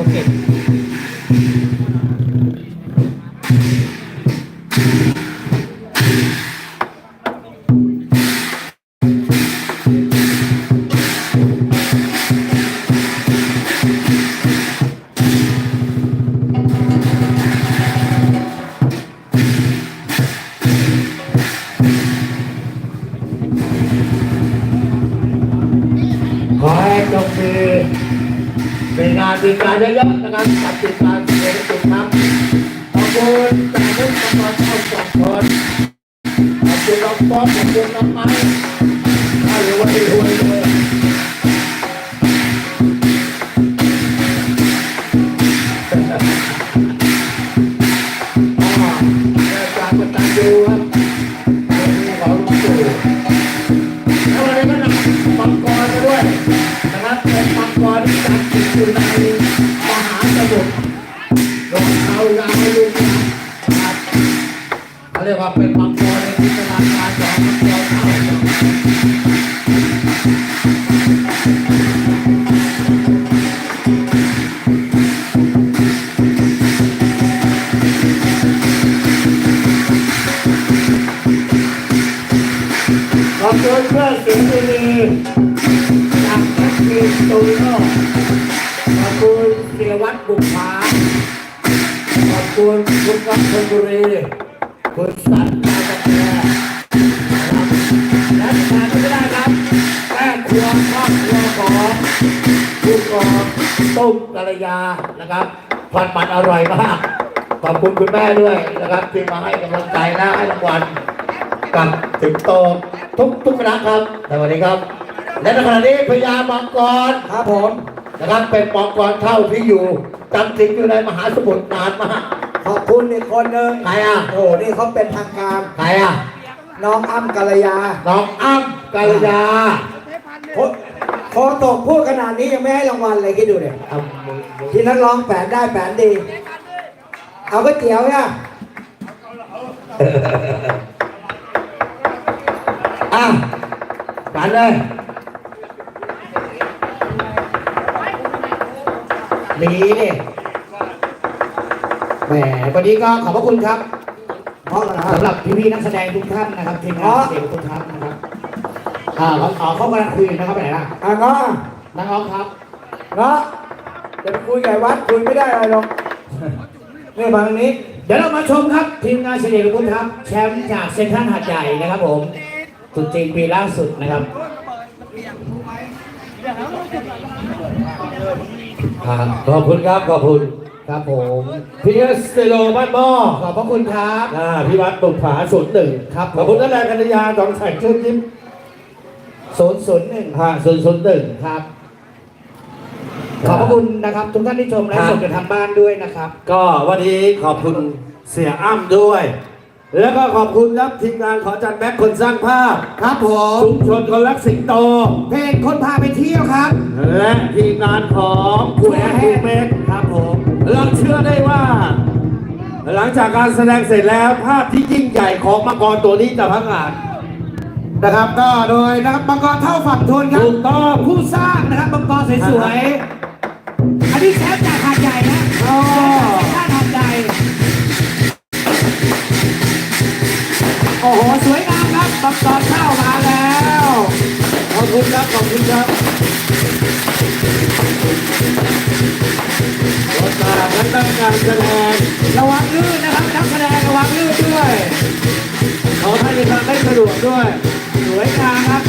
ภูเก็ตขอให้จงมี เป็นงานเป็นการเยอะๆนะครับกับติดตามเสียงติดครับขอบคุณจากทุกคนมาเข้าสองคนขอบคุณน้องป๊อปขอบคุณน้องไม้ถ้าหรือว่าไม่รวยเลย ขอบคุณเพื่อนเสียงดีจากแอคทีฟตูดิโอขอบคุณเสียวัดบุกผาขอบคุณคุณกัปชลบุรีคุณสันตาตะแกนะครับและที่ขาดไม่ได้ครับแม่ครัวครอบครัวของคุณกองตุ้มกัลยานะครับผัดมันอร่อยมากขอบคุณคุณแม่ด้วยนะครับที่มาให้กำลังใจและให้รางวัลกับถึงโต ทุกทุกคณะครับสวัสดีครับ และในขณะนี้พญามังกรครับผมนะครับเป็นมังกรเท่าที่อยู่จำสิงอยู่ในมหาสมุทรนานมากขอบคุณอีกคนหนึ่งใครอะโอ้โหนี่เขาเป็นทางการใครอะน้องอ้ำกัลยา น้องอ้ำกัลยาโคโคตกพูดขนาดนี้ยังไม่ให้รางวัลเลยคิดดูเนี่ยเอามือมือที่นักร้องแปดได้แปดดี เอาก๋วยเตี๋ยวเนี่ย อะกันเลยหนีนี่แหมวันนี้ก็ขอบพระคุณครับเพราะสำหรับพี่ๆนักแสดงทุกท่านนะครับทีมงานเสียงทุกท่านนะครับอ่าเขาขอเข้ากำลังคุยนะครับไปไหนล่ะอะเนาะนักร้องครับเนาะจะไปคุยกับไอ้วัดคุยไม่ได้อะไรหรอกนี่มาทางนี้ เดี๋ยวเรามาชมครับ ทีมงานเฉลี่ยคุณครับแชมป์จากเซ็นทรัลหาดใหญ่นะครับผม ตรุษจีนปีล่าสุดนะครับครับขอบคุณครับขอบคุณครับผมพี่เอสเตโลบ้านหม้อขอบพระคุณครับอ่าพี่วัดตุกผาศูนย์หนึ่งครับขอบคุณนักแรงกัญญาสองแสงชื่นยิ้มศูนย์ศูนย์หนึ่งห้าศูนย์ศูนย์หนึ่งครับขอบพระคุณนะครับทุกท่านที่ชมและครับส่งกันทางบ้านด้วยนะครับ ก็วันนี้ขอบคุณเสียอ้ำด้วย แล้วก็ขอบคุณครับทีมงานขอจันแบ็คคนสร้างภาพครับผมชุมชนคนรักสิงโต เพลงคนพาไปเที่ยวครับ และทีมงานของคุณแอนคูเมกครับผมเราเชื่อได้ว่า หลังจากการแสดงเสร็จแล้วภาพที่ยิ่งใหญ่ของมังกรตัวนี้จะพังงาดนะครับก็โดยนะครับมังกรเท่าฝั่งทนครับถูกต้องผู้สร้างนะครับมังกรสวยๆอันนี้แชมป์จากหาดใหญ่นะอ๋อ โอ้โห สวยงามครับมังกรเข้ามาแล้ว ขอบคุณครับ ขอบคุณครับรถมาทั้งตั้งการแสดงระวังลื่นนะครับนักแสดงระวังลื่นด้วย ขอให้มีทางได้สะดวกด้วย สวยงามครับ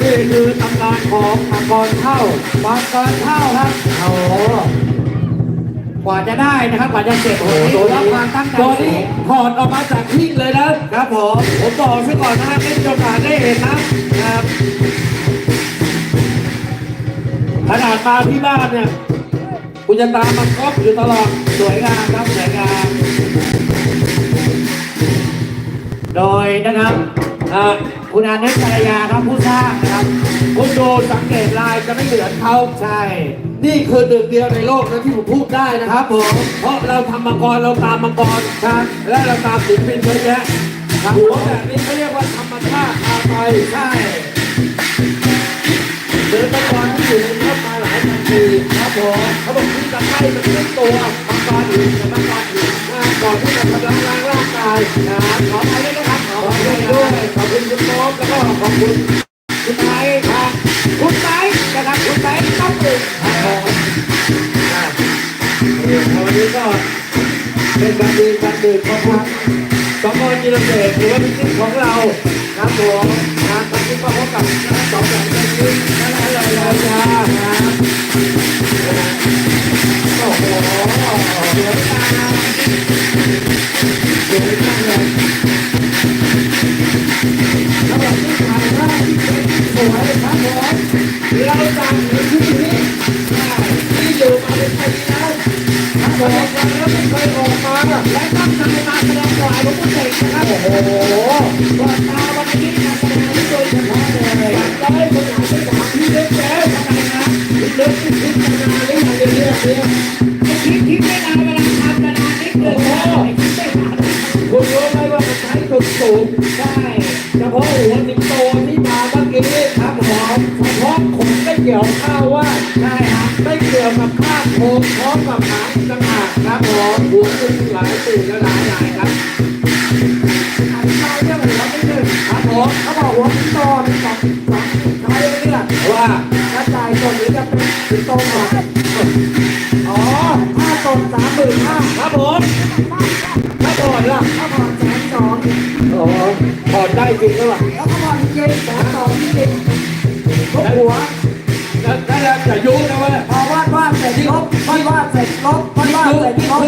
นี่คือตำนานของมังกรเท่ามังกรเท่าครับโอ้ กว่าจะได้นะครับกว่าจะเสร็จโอ้โหตัวถือว่านี้ความตั้งใจตัวสูนี้งถอดออกมาจากที่เลยนะครับผมผมบอกซะก่อนนะไม่มีโอกาสได้เห็นนะครับขนาดมาที่บ้านเนี่ยคุณจะตามมันก๊อปอยู่ตลอดสวยงามครับสวยงามโดยนะครับเอ่อคุณอาเนตภรรยาครับผู้สร้างนะครับ คุณดูสังเกตลายจะไม่เหมือนเขาใช่ นี่คือหนึ่งเดียวในโลกนะที่ผมพูดได้นะคครัรับบผมเพราะเราทำมังกรเราตามมังกรครับและเราตามศิลปินเยอะแยะหัวแบบนี้เขาเรียกว่าธรรมชาติพาไปใช่เดินมังกรที่อยู่ในรถมาหลายายทันทีครับผมเขาบอกที่ตะไคร้มันเป็นตัวมังกรอื่นกับมังกรอื่นอ่าก่อนที่จะกำลังล้างร่างกายนะครับขอไปด้วยนะครับขอไป เป็นการดีการดื่มของทางสองคนจิรเดชหรือว่าพิจิตของเราครับผมนะตอนนี้ก็พบกับสองอย่างเป็นยืนนั่นแหละเลยนะครับโอ้โหสวยงามสวยมากเลยระหว่างที่ถ่ายภาพที่เป็นสวยครับผมเราจำในที่นี้ที่อยู่มาเป็นปีแล้วครับผมแล้วไม่เคยออก และตั้งใจมาแสดงหวายหลวงปู่เสกนะครับโอ้โหก่อนมาวันนี้การแสดงนี้โดยเฉพาะเลยจะให้คนไหนไปถามพี่เล็กแล้วทำไมนะพี่เล็กที่พิจารณาเรื่องอะเรื่องเรื่องคิดคิดไม่นานเวลาทำนานนิดนึงโอ้คิดไม่นานคุณรู้ไหมว่ามันใช้สุดสูงใช่เฉพาะหัวสิงโตที่มาเมื่อกี้ครับผมเฉพาะขนไม่ เกี่ยวข้าวว่าใช่ครับไม่เกี่ยวกับข้าวโคมพร้อมกับหางต่างหากครับผมหัวคุณหลายตื่นและหลายหลายครับอธิบายเรื่องหัวนิดนึงครับผมเขาบอกหัวสิงโตมีสองสองใครไม่เลือกว่าถ้าจ่ายส่วนนี้จะเป็นสิงโตก่อนอ๋อค่าส่วนสามหมื่นห้าครับผมถ้าถอดล่ะถ้าผ่อนแสนสองโอ้ถอดได้จริงหรือเปล่าแล้วก็ผ่อนเย็นแสนสองที่ดิทุกหัว แล้วถ้าเราจะยุ่งนะเว่าพอวาดวาดเสร็จลบวาดวาดเสร็จลบวาดวาดเสร็จลบ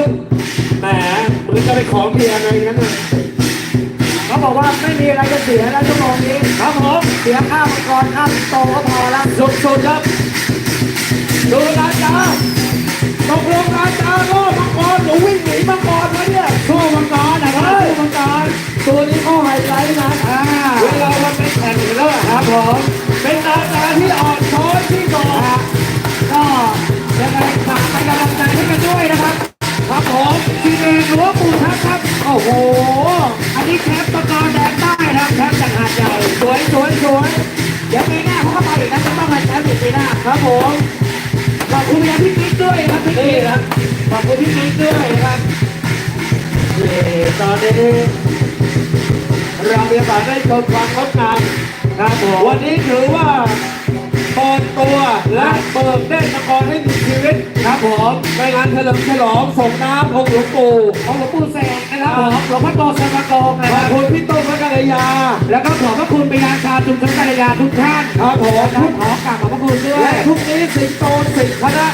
แหมมึงจะไปขอเมียไงงั้นน่ะเขาบอกว่าไม่มีอะไรจะเสียแล้วชั่วโมงนี้ครับผมเสียค่ามังกรค่าสิงโตก็พอแล้วสุดๆครับดูนะจ๊ะตกลงนะจ๊ะโลกมังกรหนูวิ่งหนีมังกรมาเนี่ยสู้มังกรนะครับสู้มังกรตัวนี้เข้าไฮไลท์นะอ่าเวลามันไปแข่งแล้วอะครับผมเป็นตาตาที่อ่อน นด้วยนะครับครับผมทีเองหรือว่าปู่ทัพครับ โอ้โห อันนี้แชมป์มังกรแดงใต้นะครับแชมป์จากหาดใหญ่สวยสวยสวยเดี๋ยวปีหน้าเขาก็ไปอีกนะจะต้องมาแชมป์อีกปีหน้าครับผมขอบคุณพี่พิ๊กด้วยครับพี่นี่กิ๊กนะขอบคุณพี่กิ๊กด้วยนะครับนี่ตอนนี้เรามีโอกาสได้ชมความงดงามครับผมวันนี้ถือว่า เปิดตัวและเปิดเล่นมังกรให้มีชีวิตครับผมในงานเฉลิมฉลองส่งน้ำองค์หลวงปู่ของหลวงปู่แสงนะครับผมหลวงพ่อโตเซนมาโกงนะขคอรับบคุณพี่ต้นพระกัลยา แล้วก็ขอบพระคุณไปยังชาวชุมชนกัลยาทุกท่านครับผมขอกราบขอบพระคุณด้วและยทุกนี้สิงโตสิงคณะ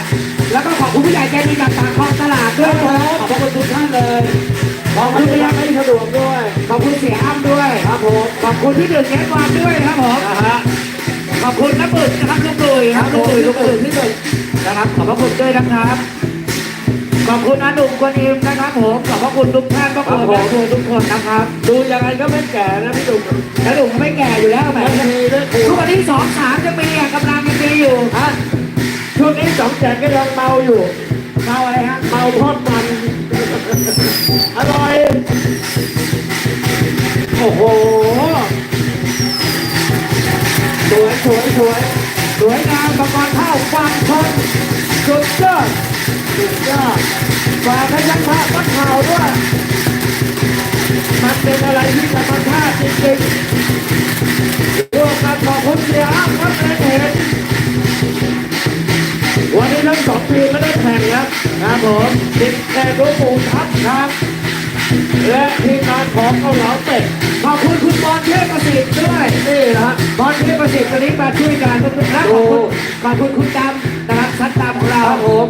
แล้วก็ขอบคุณผู้ใหญ่ใจดีต่างๆของตลาดด้วยนะครับขอบพระคุณทุกท่านเลยขอบคุณพยาให้สะดวกด้วยขอบคุณเสียอ้ำด้วย ครับผมขอบคุณที่ดื่มแก้วานด้วยนะครับผม นะฮะ ขอบคุณน้ำบึกนะครับลูกตุยครับลูกตุยลูกตุยที่สุดนะครับขอบพระคุณด้วยนะครับขอบคุณอาหนุ่มคนอิมนะครับผมขอบพระคุณทุกท่านขอบคุณแม่ครัวทุกคนนะครับ ดูยังไงก็ไม่แก่นะพี่ดุมแล้วหนุ่มไม่แก่อยู่แล้วแหมยังมีด้วยครูทุกวันที่สองสามจะมีอะกำลังยังมีอยู่ฮะช่วงนี้สองแจกก็ยังเมาอยู่เมาอะไรฮะเมาทอด วยสวยงามประกอบข้าวฟังชนสุดยอดสุดยอดฝากให้ช่างภาพนักข่าวด้วย มันเป็นอะไรที่ธรรมชาติจริงๆร่วมกันขอบคุณเสียอ้ำครับในเพจวันนี้ทั้งสองทีมไม่ได้แข่งครับครับผมติดแข่งหลวปูทัพครับ และทีมงานของเกาเหลาเป็ดขอบคุณคุณบอลเทพประสิทธิ์ด้วยนี่นะบอลเทพประสิทธิ์วันนี้มาช่วยกันทุกท่านขอบคุณขอบคุณคุณดำนะครับซัดดำของเราครับผม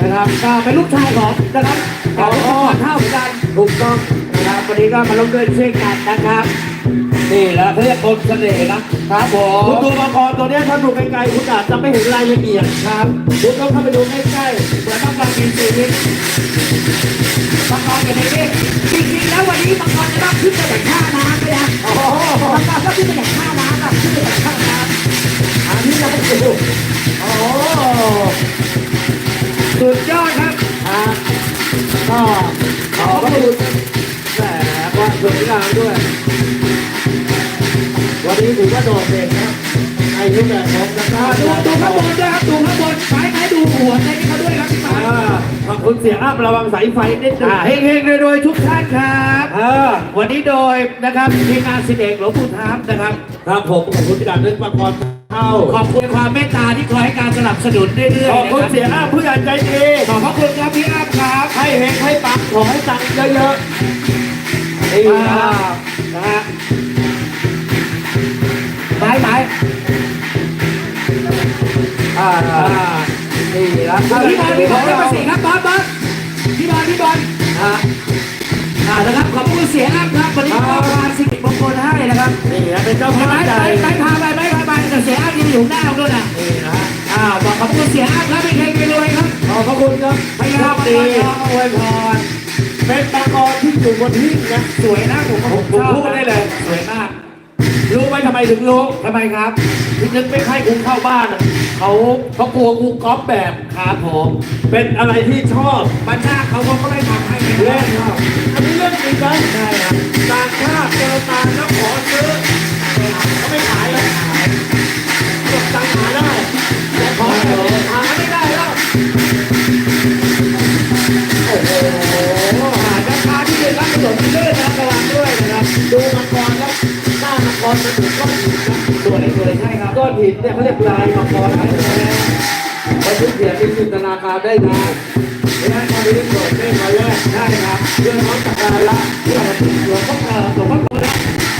นะครับก็เป็นลูกชายของนะครับของพ่อเท่ากันถูกต้องนะครับวันนี้ก็มาลงด้วยช่วยกันนะครับ นี่แหละเขาเรียกคนเสน่ห์นะครับผมคุณดูมังกรตัวเนี้ยถ้าดูไกลๆคุณอาจจะไม่เห็นรายละเอียดครับ คุณต้องเข้าไปดูใกล้เหมือนมังกรมีชีวิตมังกรอยู่ในนี้จริงๆแล้ววันนี้มังกรจะต้องขึ้นไปจากท่าน้ำเลยนะๆโอ้โหมังกรต้องขึ้นไปจากท่าน้ำอะขึ้นไปจากท่าน้ำอันนี้เราไปดูโอ้โหสุดยอดครับอะก็ขอบพระคุณแหมความสวยงามด้วย วันนี้ถือว่าโดดเด่นนะในรูปแบบของนักอ่าดูดูข้างบนด้วยครับดูข้างบนไม้ไม้ดูหัวใจให้เขาด้วยครับพี่ไม้อ่าขอบคุณเสียอ้ำระวังสายไฟนิดนึงอ่าเฮงๆโดยๆทุกท่านครับเออวันนี้โดยนะครับทีมงานสิเอกหลวงปู่ทับนะครับ ครับผมขอบคุณการเล่นประกอบเข้าขอบคุณความเมตตาที่คอยให้การสนับสนุนเรื่อยๆขอบคุณนะเสียอ้ำผู้ใหญ่ใจดีขอบพระคุณครับพี่อ้ำครับ ให้เฮงให้ปังขอให้ตังค์เยอะๆนี่อ่านะนะฮะ ไม้ไม้อ่าอ่านี่นะพี่บอลพี่บอลได้มาสี่ครับบอลบอลพี่บอลพี่บอลอ่าอ่านะครับขอบคุณเสียอ้ำครับวันนี้มอบงานสิริมงคลให้นะครับนี่นะเป็นเจ้าภาพไม้ใหญ่ไม้ไม้พาไปไม้พาไปแต่เสียอ้ำยังอยู่หน้าเราด้วยนะนี่นะอ่าบอกขอบคุณเสียอ้ำครับเป็นเพลงไปเลยครับขอบพระคุณครับพยายามดีอวยพรเป็นตะกอนที่อยู่บนหิ้งนะสวยนะผมผมพูดได้เลยสวยมาก รู้ไหมทำไมถึงรู้ทำไมครับพี่นึกไม่ให้กูเข้าบ้านอะเขาเขากลัวกูก๊อปแบบครับผมเป็นอะไรที่ชอบ บัญชาเขาก็ไม่ทำให้เล่นชอบอันนี้เรื่องจริงนะใช่ครับต่างชาติเจอตาแล้วขอซื้อ หินเนี่ยเขาเรียกลายมังกรนะเขาทุกเสียงเป็นจินตนาการได้ดีไม่ได้มาดูที่โดดเล่นมาแรกใช่ครับเรื่องของสักการะเรื่องของหลวงพ่อเอ่อหลวงพ่อโตนะ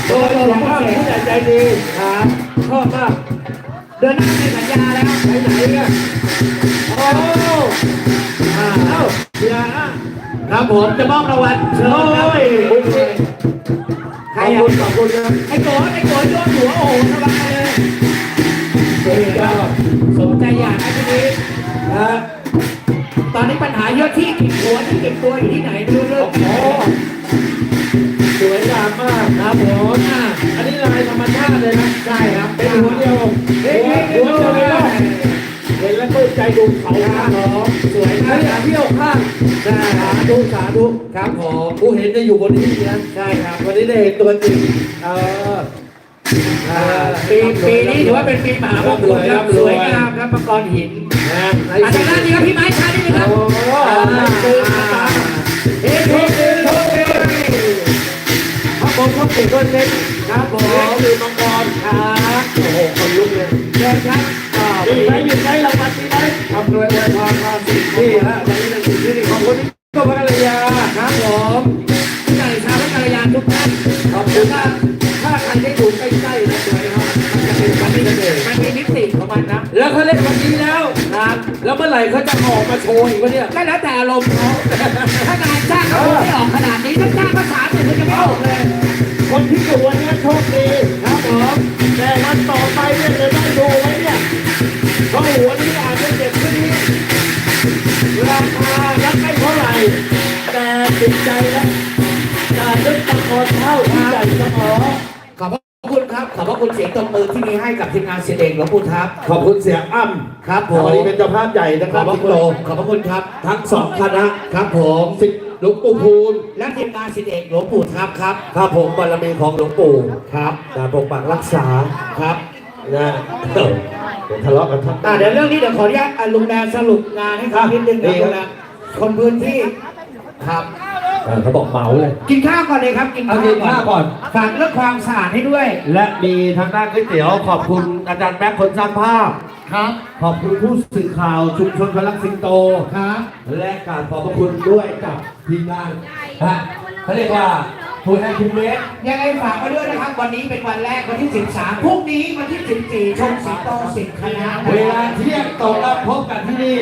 โดยหลวงพ่อผู้ใหญ่ใจดีครับชอบมากเดือนหน้าเป็นสัญญาแล้วไปไหนเนี่ยโอ้อ่าเอ้าเสียอะครับผมจะมอบรางวัลเชิญโอ้ครับยโอเคใคขรอบอะคุณขอบคุณนะไอ้โกนไอ้โกนโยนหัวโอ้โหสบายเลยนี่ก็สม ใจอยากนะทีนี้นะตอนนี้ปัญหาเยอะที่เก็บหัวที่เก็บตัวอยู่ที่ไหนไม่รู้เรื่อโอ้งโหสวยงามมากครับผมอะอันนี้ลายธรรมชาติเลยนะใช่ครับเป็นหัวเดียวเฮ้หัยวหัวเดียวเลยนะเห็นแล้วก็ใจดูเขาคครัรับบผมสวยไม่มากอยากเที่ยวข้างใช่คสารับธุสาธุครับผมผู้เห็นจะอยู่บนที่นะใช่ครับ วันนี้ได้เห็นตัวจริงเอออ่า ปีปีนี้ถือว่าเป็นปีมหามงคลครับสวยงามครับมังกรหินนะอาจารย์ด้านนี้ครับพี่ไม้ชานี่นะครับโอ้โหอ่าเฮ้ยเฮ้ยเฮ้ยเฮ้ยเฮ้ยพระบรมพระปิดด้วยเล็กครับผมคือมังกรครับโอ้โหคนลุกเลยเชิญครับอ่ามีไหมมีไหมรางวัลมีไหมทำด้วยอวยพรความสุขนี่ฮะวันนี้เป็นสิ่งที่ดีขอบคุณก็พระกัลยาครับผมผู้ใหญ่ชาวพระกัลยาณทุกท่านขอบคุณมากถ้าใคร มันจะเป็นวันนี้เลยมันมีมิติของมันนะแล้วเขาเล่นวันนี้แล้วครับ แล้วเมื่อไหร่เขาจะออกมาโชว์อีกวะเนี่ยก็แล้วแต่อารมณ์เขาถ้างานจ้างเขาคงไม่ออกขนาดนี้ถ้าจ้างภาษาเนี่ยเขาจะไม่ออกเลยคนที่อยู่วันนี้โชคดีครับผมแต่วันต่อไปเนี่ยจะได้ดูไหมเนี่ยเพราะหัวนี้อาจจะเจ็บขึ้นนิดราคายังไม่เท่าไหร่แต่ติดใจแล้ว ครับขอบพระคุณเสียงตบมือที่มีให้กับทีมงานเสียงเอกหลวงปู่ทับ ขอบคุณเสียอ้ำครับผม วันนี้เป็นเจ้าภาพใหญ่นะขคอรับบพระคุณขอบพระคุณครับ ทั้งสองคณะครับผมสิทธิ์หลวงปู่พูนและทีมงานสิทธิเอกหลวงปู่ทับครับ ครับผมบารมีของหลวงปู่ครับการปกปักรักษาครับนะเอ้าเดี๋ยวทะเลาะกันทั้งอ่าเดี๋ยวเรื่องนี้เดี๋ยวขออนุญาตอะลุงแดนสรุปงานให้ฟังนิดนึงนะดีลุครับงแดนคนพื้นที่ครับ เออเขาบอกเหมาเลย กินข้าวก่อนเลยครับ กินเอากินข้าวก่อน ฝากเรื่องความสะอาดให้ด้วย และมีทางด้านก๋วยเตี๋ยวขอบคุณอาจารย์แม็กคนสร้างภาพ ครับ ขอบคุณผู้สื่อข่าวชุมชนพลังสิงโต ครับ และการขอบพระคุณด้วยกับทีมงานฮะเขาเรียกว่าผู้ให้คุณเมส ยังไงฝากไว้ด้วยนะครับ วันนี้เป็นวันแรกวันที่ 13พรุ่งนี้วันที่ 14ชมสิงโตสิบคณะ เวลาเที่ยงตรงแล้วพบกันที่นี่